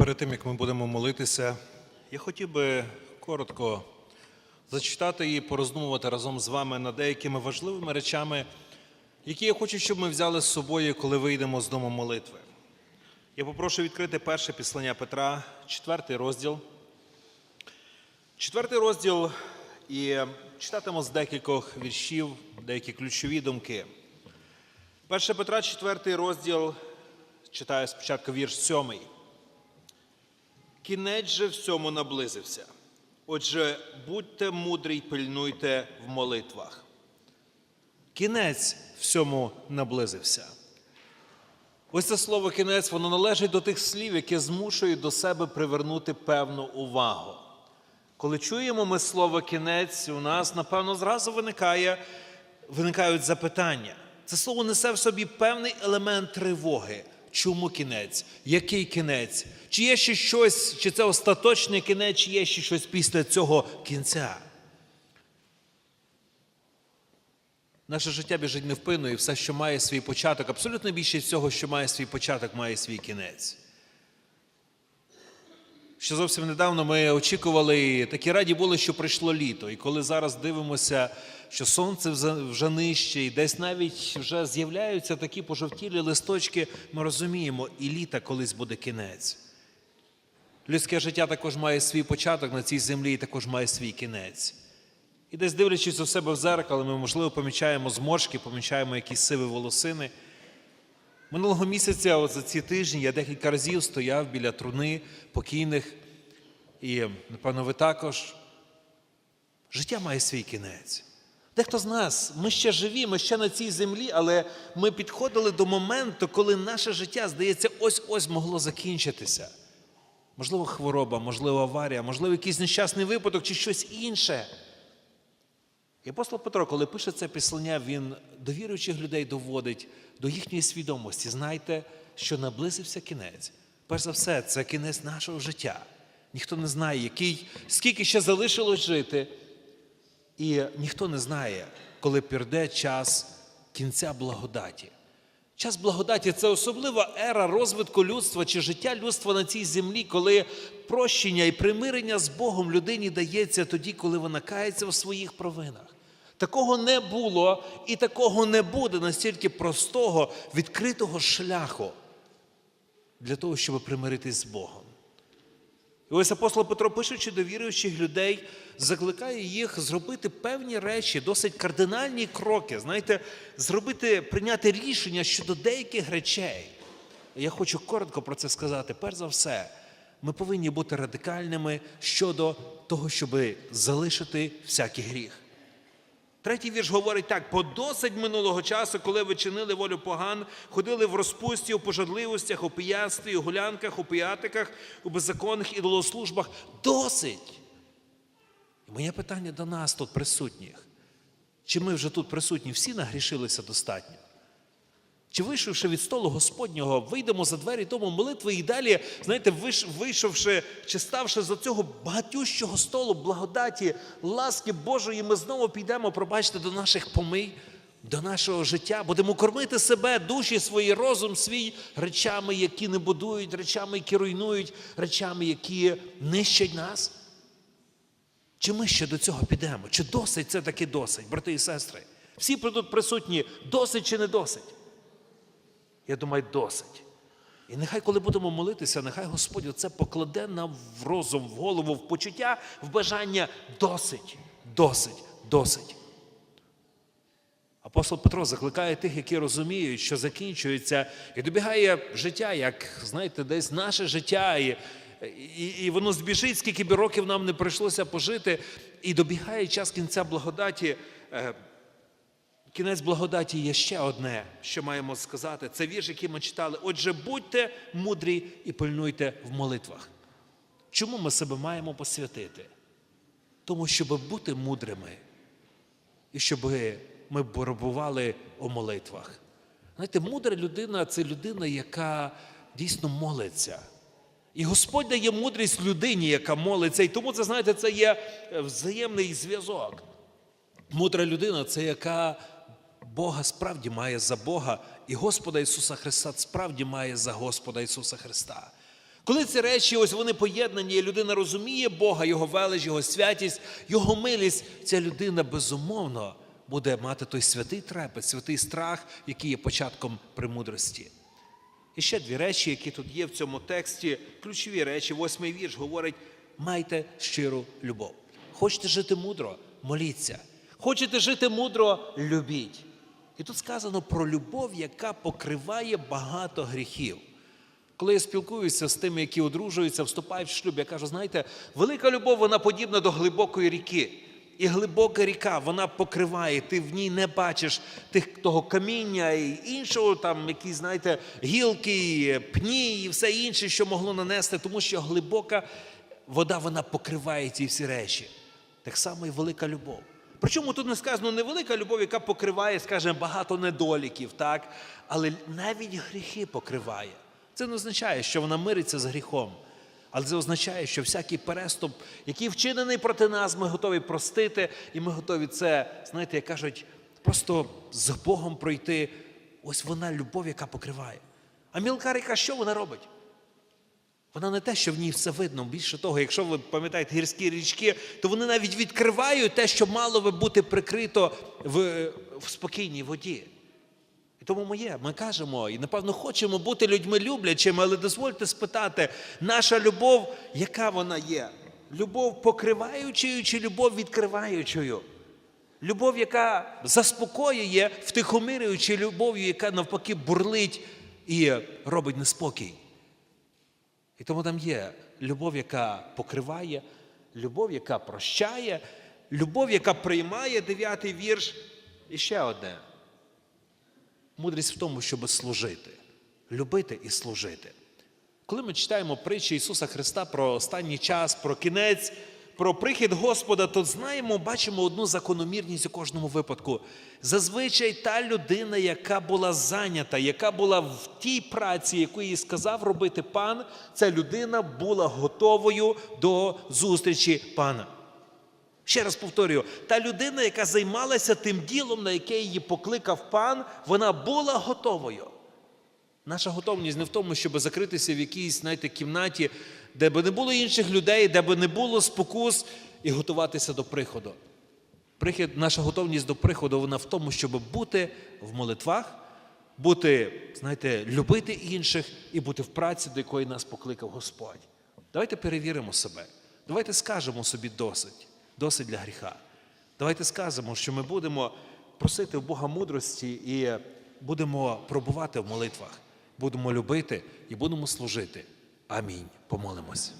Перед тим, як ми будемо молитися, я хотів би коротко зачитати і пороздумувати разом з вами над деякими важливими речами, які я хочу, щоб ми взяли з собою, коли вийдемо з дому молитви. Я попрошу відкрити перше післання Петра, четвертий розділ. Четвертий розділ і читатимемо з декількох віршів, деякі ключові думки. Перше Петра, четвертий розділ, читаю спочатку вірш сьомий. Кінець же всьому наблизився. Отже, будьте мудрі й пильнуйте в молитвах. Кінець всьому наблизився. Ось це слово кінець, воно належить до тих слів, які змушують до себе привернути певну увагу. Коли чуємо ми слово кінець, у нас, напевно, зразу виникає, виникають запитання. Це слово несе в собі певний елемент тривоги. Чому кінець? Який кінець? Чи є ще щось, чи це остаточний кінець, чи є ще щось після цього кінця? Наше життя біжить невпинно, і все, що має свій початок, абсолютно більшість всього, що має свій початок, має свій кінець. Ще зовсім недавно ми очікували такі раді були, що прийшло літо. І коли зараз дивимося, що сонце вже нижче, і десь навіть вже з'являються такі пожовтілі листочки, ми розуміємо, і літа колись буде кінець. Людське життя також має свій початок на цій землі і також має свій кінець. І десь дивлячись у себе в зеркало, ми, можливо, помічаємо зморшки, помічаємо якісь сиві волосини. Минулого місяця, от за ці тижні, я декілька разів стояв біля труни покійних, і, напевно, ви також. Життя має свій кінець. Дехто з нас, ми ще живі, ми ще на цій землі, але ми підходили до моменту, коли наше життя, здається, ось-ось могло закінчитися. Можливо, хвороба, можливо, аварія, можливо, якийсь нещасний випадок чи щось інше. І апостол Петро, коли пише це післання, він до віруючих людей доводить до їхньої свідомості. Знайте, що наблизився кінець. Перш за все, це кінець нашого життя. Ніхто не знає, який, скільки ще залишилось жити. І ніхто не знає, коли прийде час кінця благодаті. Час благодаті це особлива ера розвитку людства чи життя людства на цій землі, коли прощення і примирення з Богом людині дається тоді, коли вона кається в своїх провинах. Такого не було і такого не буде настільки простого, відкритого шляху для того, щоб примиритись з Богом. І ось апостол Петро, пишучи до віруючих людей, закликає їх зробити певні речі, досить кардинальні кроки, знаєте, зробити, прийняти рішення щодо деяких речей. Я хочу коротко про це сказати. Перш за все, ми повинні бути радикальними щодо того, щоб залишити всякий гріх. Третій вірш говорить так: «По досить минулого часу, коли ви чинили волю поган, ходили в розпусті, у пожадливостях, у пияцтві, у гулянках, у піятиках, у беззаконних ідолослужбах. Досить. І моє питання до нас тут присутніх. Чи ми вже тут присутні всі нагрішилися достатньо? Чи вийшовши від столу Господнього, вийдемо за двері дому молитви і далі, знаєте, вийшовши чи ставши за цього багатющого столу благодаті, ласки Божої, ми знову підемо, пробачте, до наших помий, до нашого життя, будемо кормити себе, душі свої, розум свій речами, які не будують, речами, які руйнують, речами, які нищать нас. Чи ми ще до цього підемо? Чи досить це таки досить, брати і сестри? Всі тут присутні, досить чи не досить? Я думаю, досить. І нехай, коли будемо молитися, нехай Господь це покладе нам в розум, в голову, в почуття, в бажання досить, досить, досить. Апостол Петро закликає тих, які розуміють, що закінчується, і добігає життя, як знаєте, десь наше життя, і, і, і воно збіжить, скільки б років нам не прийшлося пожити, і добігає час кінця благодаті. Е, Кінець благодаті є ще одне, що маємо сказати. Це вірш, який ми читали. Отже, будьте мудрі і пильнуйте в молитвах. Чому ми себе маємо посвятити? Тому, щоб бути мудрими і щоб ми боротьбували у молитвах. Знаєте, мудра людина це людина, яка дійсно молиться. І Господь дає мудрість людині, яка молиться. І тому це, знаєте, це є взаємний зв'язок. Мудра людина це яка Бога справді має за Бога, і Господа Ісуса Христа справді має за Господа Ісуса Христа. Коли ці речі, ось вони поєднані, і людина розуміє Бога, Його велич, Його святість, Його милість, ця людина безумовно буде мати той святий трепет, святий страх, який є початком премудрості. І ще дві речі, які тут є в цьому тексті, ключові речі. Восьмий вірш говорить: майте щиру любов. Хочете жити мудро, моліться. Хочете жити мудро, любіть. І тут сказано про любов, яка покриває багато гріхів. Коли я спілкуюся з тими, які одружуються, вступають в шлюб, я кажу, знаєте, велика любов, вона подібна до глибокої ріки. І глибока ріка, вона покриває, ти в ній не бачиш тих, того каміння і іншого, там, якісь, знаєте, гілки, пні і все інше, що могло нанести, тому що глибока вода вона покриває ці всі речі. Так само і велика любов. Причому тут не сказано не велика любов, яка покриває, скажімо, багато недоліків, так? але навіть гріхи покриває. Це не означає, що вона мириться з гріхом. Але це означає, що всякий переступ, який вчинений проти нас, ми готові простити, і ми готові це, знаєте, як кажуть, просто з Богом пройти. Ось вона любов, яка покриває. А мілка ріка, що вона робить? Вона не те, що в ній все видно. Більше того, якщо ви пам'ятаєте гірські річки, то вони навіть відкривають те, що мало би бути прикрито в, в спокійній воді. І тому моє, ми кажемо, і напевно хочемо бути людьми люблячими, але дозвольте спитати, наша любов, яка вона є? Любов покриваючою чи любов відкриваючою? Любов, яка заспокоює, втихомирює, чи любов'ю, яка навпаки бурлить і робить неспокій. І тому там є любов, яка покриває, любов, яка прощає, любов, яка приймає дев'ятий вірш. І ще одне. Мудрість в тому, щоб служити, любити і служити. Коли ми читаємо притчі Ісуса Христа про останній час, про кінець, про прихід Господа, то знаємо, бачимо одну закономірність у кожному випадку. Зазвичай та людина, яка була зайнята, яка була в тій праці, яку їй сказав робити пан, ця людина була готовою до зустрічі пана. Ще раз повторюю, та людина, яка займалася тим ділом, на яке її покликав пан, вона була готовою. Наша готовність не в тому, щоб закритися в якійсь, знаєте, кімнаті, де би не було інших людей, де би не було спокус, і готуватися до приходу. Прихід, наша готовність до приходу, вона в тому, щоб бути в молитвах, бути, знаєте, любити інших і бути в праці, до якої нас покликав Господь. Давайте перевіримо себе. Давайте скажемо собі досить, досить для гріха. Давайте скажемо, що ми будемо просити у Бога мудрості і будемо пробувати в молитвах, будемо любити і будемо служити. Амінь. Помолимось.